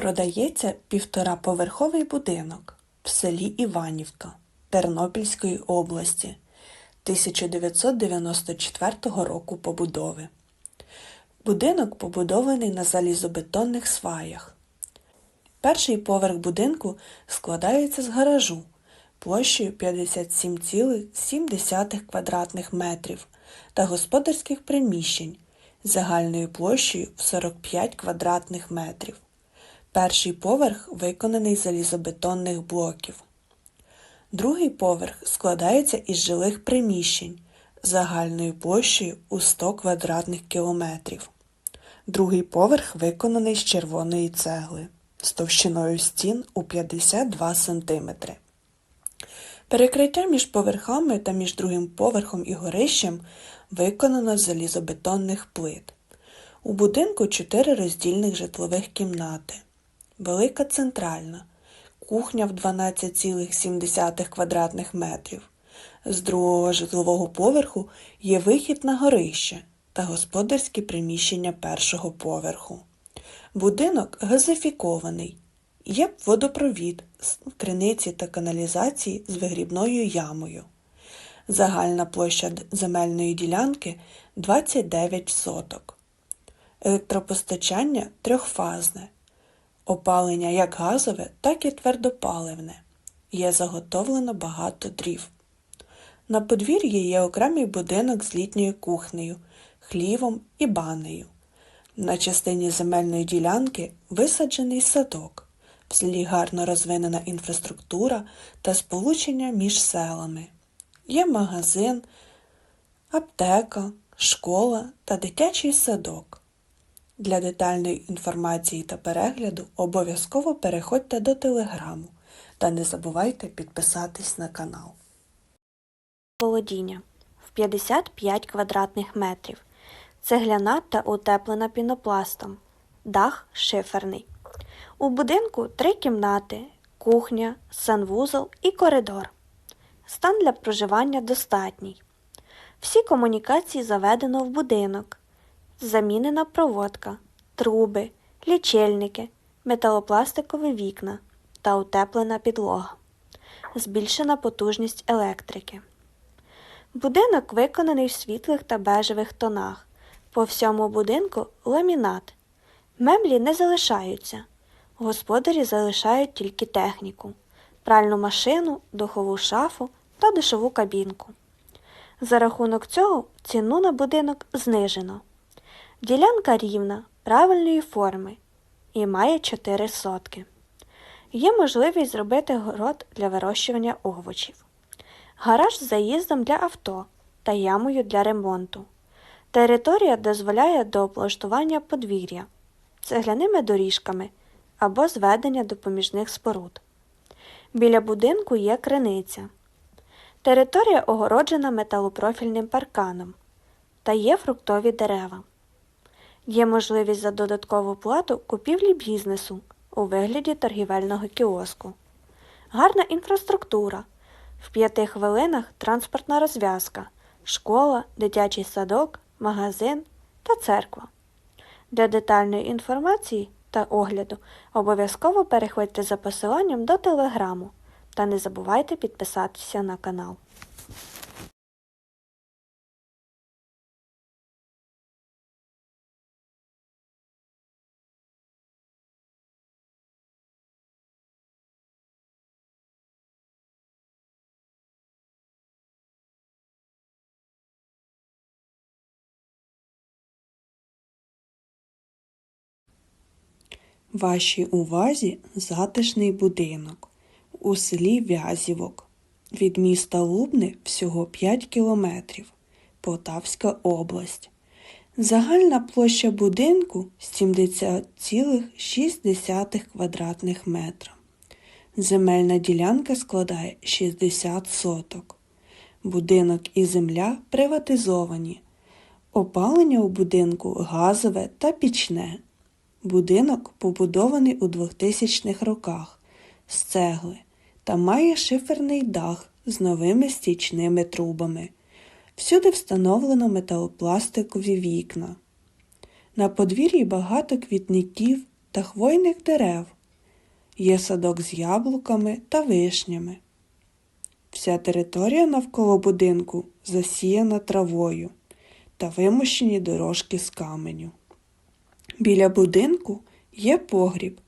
Продається півтораповерховий будинок в селі Іванівка Тернопільської області 1994 року побудови. Будинок побудований на залізобетонних сваях. Перший поверх будинку складається з гаражу площею 57,7 квадратних метрів та господарських приміщень загальною площею в 45 квадратних метрів. Перший поверх виконаний з залізобетонних блоків. Другий поверх складається із жилих приміщень загальною площею у 100 квадратних кілометрів. Другий поверх виконаний з червоної цегли з товщиною стін у 52 см. Перекриття між поверхами та між другим поверхом і горищем виконано з залізобетонних плит. У будинку чотири роздільних житлових кімнати. Велика центральна, кухня в 12,7 квадратних метрів. З другого житлового поверху є вихід на горище та господарські приміщення першого поверху. Будинок газифікований. Є водопровід, з криниці та каналізації з вигрібною ямою. Загальна площа земельної ділянки 29 соток. Електропостачання трьохфазне. Опалення як газове, так і твердопаливне. Є заготовлено багато дрів. На подвір'ї є окремий будинок з літньою кухнею, хлівом і банею. На частині земельної ділянки висаджений садок. В селі гарно розвинена інфраструктура та сполучення між селами. Є магазин, аптека, школа та дитячий садок. Для детальної інформації та перегляду обов'язково переходьте до телеграму та не забувайте підписатись на канал. володіння в 55 квадратних метрів, цегляна та утеплена пінопластом, дах шиферний. У будинку три кімнати, кухня, санвузол і коридор. Стан для проживання достатній. Всі комунікації заведено в будинок. Замінена проводка, труби, лічильники, металопластикові вікна та утеплена підлога. Збільшена потужність електрики. Будинок виконаний в світлих та бежевих тонах. По всьому будинку ламінат. Меблі не залишаються. Господарі залишають тільки техніку, пральну машину, духову шафу та душову кабінку. За рахунок цього ціну на будинок знижено. Ділянка рівна, правильної форми і має 4 сотки. Є можливість зробити город для вирощування овочів гараж з заїздом для авто та ямою для ремонту. Територія дозволяє до облаштування подвір'я, цегляними доріжками або зведення допоміжних споруд. Біля будинку є криниця. Територія огороджена металопрофільним парканом та є фруктові дерева. Є можливість за додаткову плату купівлі бізнесу у вигляді торгівельного кіоску. Гарна інфраструктура. В п'яти хвилинах транспортна розв'язка, школа, дитячий садок, магазин та церква. Для детальної інформації та огляду обов'язково переходьте за посиланням до телеграму та не забувайте підписатися на канал. Вашій увазі затишний будинок у селі Вязівок. Від міста Лубни всього 5 кілометрів. Полтавська область. Загальна площа будинку 70,6 квадратних метра. Земельна ділянка складає 60 соток. Будинок і земля приватизовані. Опалення у будинку газове та пічне. Будинок побудований у 2000-х роках з цегли та має шиферний дах з новими стічними трубами. Всюди встановлено металопластикові вікна. На подвір'ї багато квітників та хвойних дерев. Є садок з яблуками та вишнями. Вся територія навколо будинку засіяна травою та вимощені дорожки з каменю. Біля будинку є погріб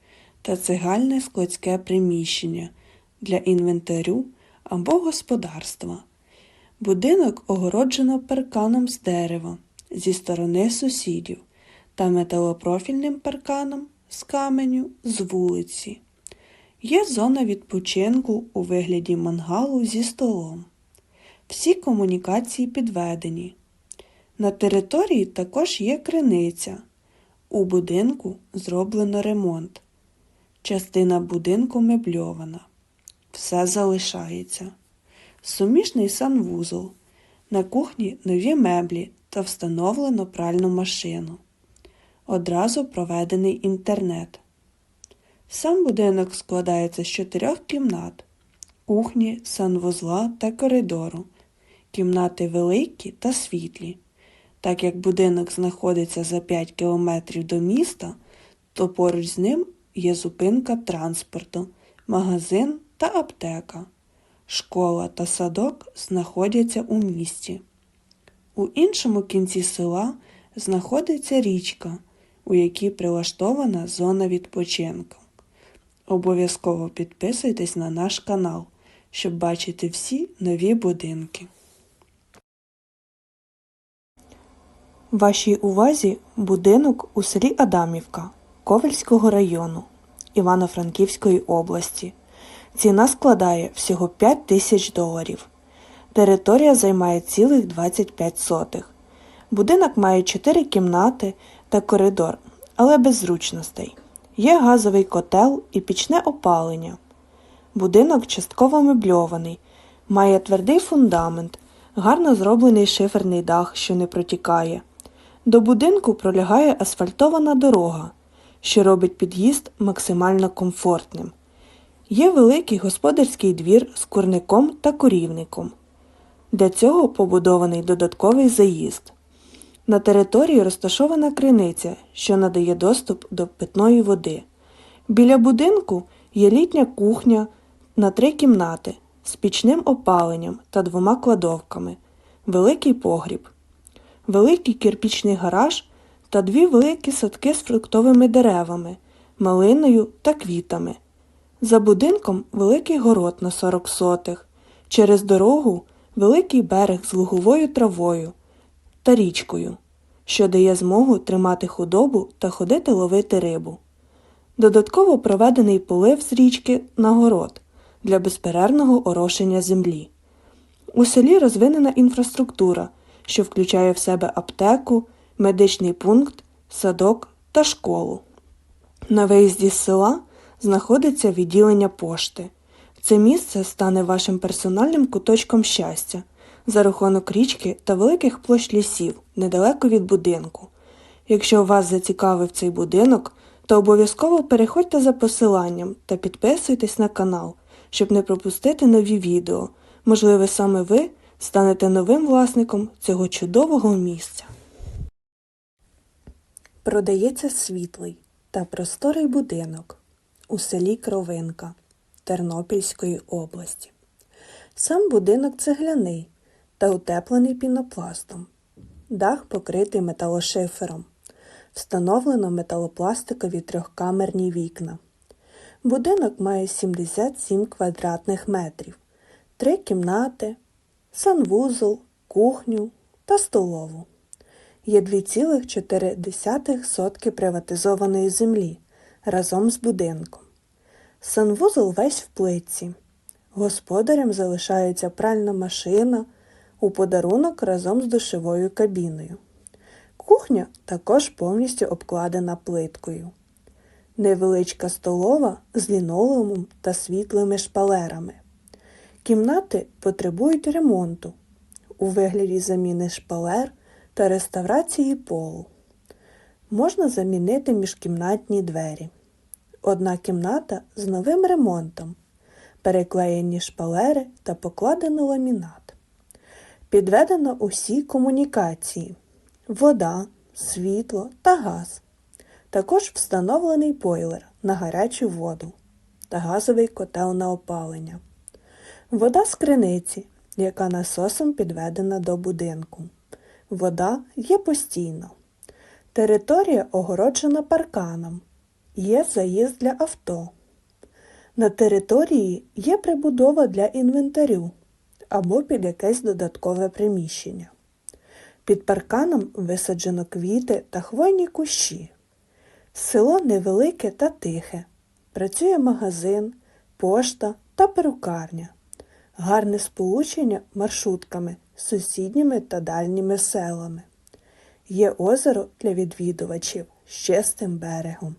та цегальне складське приміщення для інвентарю або господарства. Будинок огороджено парканом з дерева зі сторони сусідів та металопрофільним парканом з каменю з вулиці. Є зона відпочинку у вигляді мангалу зі столом. Всі комунікації підведені. На території також є криниця. У будинку зроблено ремонт. Частина будинку мебльована. Все залишається. Суміжний санвузол. На кухні нові меблі та встановлено пральну машину. Одразу проведений інтернет. Сам будинок складається з чотирьох кімнат кухні, санвузла та коридору. Кімнати великі та світлі. Так як будинок знаходиться за 5 кілометрів до міста, то поруч з ним є зупинка транспорту, магазин та аптека. Школа та садок знаходяться у місті. У іншому кінці села знаходиться річка, у якій прилаштована зона відпочинку. Обов'язково підписуйтесь на наш канал, щоб бачити всі нові будинки. Вашій увазі будинок у селі Адамівка Ковельського району Івано-Франківської області. Ціна складає всього 5 тисяч доларів. Територія займає цілих 25 сотих. Будинок має 4 кімнати та коридор, але без зручностей. Є газовий котел і пічне опалення. Будинок частково мебльований, має твердий фундамент, гарно зроблений шиферний дах, що не протікає. До будинку пролягає асфальтована дорога, що робить під'їзд максимально комфортним. Є великий господарський двір з курником та корівником. Для цього побудований додатковий заїзд. На території розташована криниця, що надає доступ до питної води. Біля будинку є літня кухня на три кімнати з пічним опаленням та двома кладовками, великий погріб, великий кирпічний гараж та дві великі садки з фруктовими деревами, малиною та квітами. За будинком великий город на 40 сотих, через дорогу великий берег з луговою травою та річкою, що дає змогу тримати худобу та ходити ловити рибу. Додатково проведений полив з річки на город для безперервного орошення землі. У селі розвинена інфраструктура, що включає в себе аптеку, медичний пункт, садок та школу. На виїзді з села знаходиться відділення пошти. Це місце стане вашим персональним куточком щастя за рахунок річки та великих площ лісів недалеко від будинку. Якщо вас зацікавив цей будинок, то обов'язково переходьте за посиланням та підписуйтесь на канал, щоб не пропустити нові відео. Можливо, саме ви станете новим власником цього чудового місця. Продається світлий та просторий будинок у селі Кровинка Тернопільської області. Сам будинок цегляний та утеплений пінопластом. Дах покритий металошифером. Встановлено металопластикові трьохкамерні вікна. Будинок має 77 квадратних метрів, три кімнати, санвузол, кухню та столову. Є 2,4 сотки приватизованої землі разом з будинком. Санвузол весь в плитці. Господарям залишається пральна машина у подарунок разом з душовою кабіною. Кухня також повністю обкладена плиткою. Невеличка столова з лінолеумом та світлими шпалерами. Кімнати потребують ремонту у вигляді заміни шпалер та реставрації полу. Можна замінити міжкімнатні двері. Одна кімната з новим ремонтом, переклеєні шпалери та покладено ламінат. Підведено усі комунікації вода, світло та газ. Також встановлений бойлер на гарячу воду та газовий котел на опалення. Вода з криниці, яка насосом підведена до будинку. Вода є постійно. Територія огороджена парканом. Є заїзд для авто. На території є прибудова для інвентарю або під якесь додаткове приміщення. Під парканом висаджено квіти та хвойні кущі. Село невелике та тихе. Працює магазин, пошта та перукарня. Гарне сполучення маршрутками з сусідніми та дальніми селами. Є озеро для відвідувачів з чистим берегом.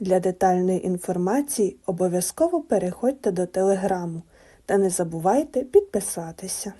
Для детальної інформації обов'язково переходьте до телеграму та не забувайте підписатися.